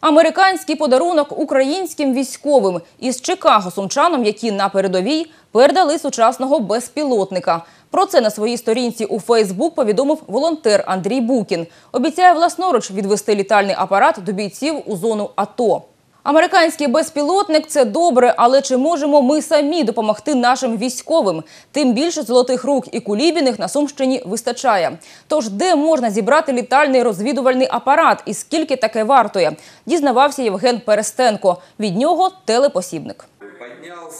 Американський подарунок українським військовим із Чикаго сумчанам, які на передовій передали сучасного безпілотника. Про це на своїй сторінці у Фейсбук повідомив волонтер Андрій Букін. Обіцяє власноруч відвести літальний апарат до бійців у зону АТО. Американський безпілотник це добре, але чи можемо ми самі допомогти нашим військовим? Тим більше золотих рук і кулібіних на Сумщині вистачає. Тож де можна зібрати літальний розвідувальний апарат і скільки таке вартує? Дізнавався Євген Перестенко. Від нього телепосібник.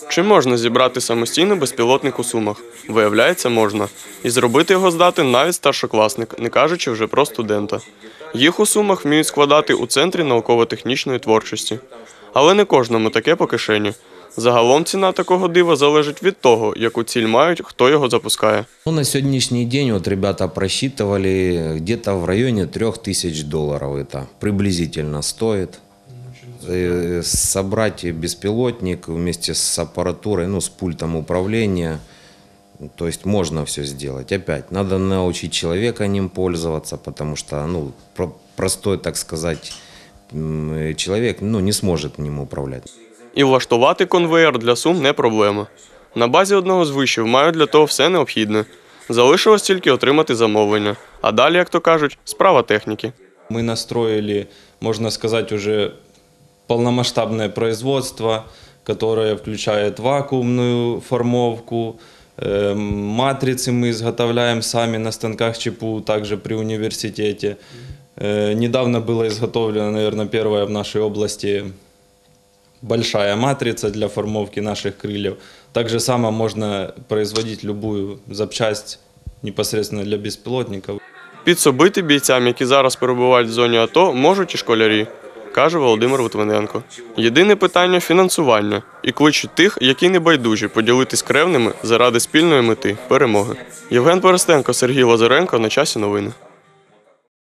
Чи можна зібрати самостійно безпілотник у сумах? Виявляється, можна. І зробити його здати навіть старшокласник, не кажучи вже про студента. Їх у сумах вміють складати у центрі науково-технічної творчості. Але не кожному таке по кишені. Загалом ціна такого дива залежить від того, яку ціль мають, хто його запускає. Ну, на сегодняшний день вот ребята просчитывали где-то в районе 3000 долларов это приблизительно стоит. Э, Собрать беспилотник вместе с аппаратурой, ну, с пультом управления, то есть можно все сделать. Опять, надо научить человека ним пользоваться, потому что, ну, про- простой, так сказать, человек, ну, не сможет ним управлять. І влаштувати конвеєр для сум не проблема. На базі одного з вишів мають для того все необхідне. Залишилось тільки отримати замовлення. А далі, як то кажуть, справа техніки. Мы настроили, можно сказать, уже полномасштабное производство, которое включает вакуумную формовку, э, матрицы мы изготовляем сами на станках ЧПУ, также при университете. Э, Недавно было изготовлено, наверное, первая в нашей области большая матрица для формовки наших крыльев. Так же само можно производить любую запчасть непосредственно для беспилотников. Підсобити бійцям, які зараз перебувають в зоні АТО, можуть і школярі, каже Володимир Литвиненко. Єдине питання фінансування і кличуть тих, які не байдужі поділитись кревними заради спільної мети перемоги. Євген Перестенко, Сергій Лазаренко на часі новини.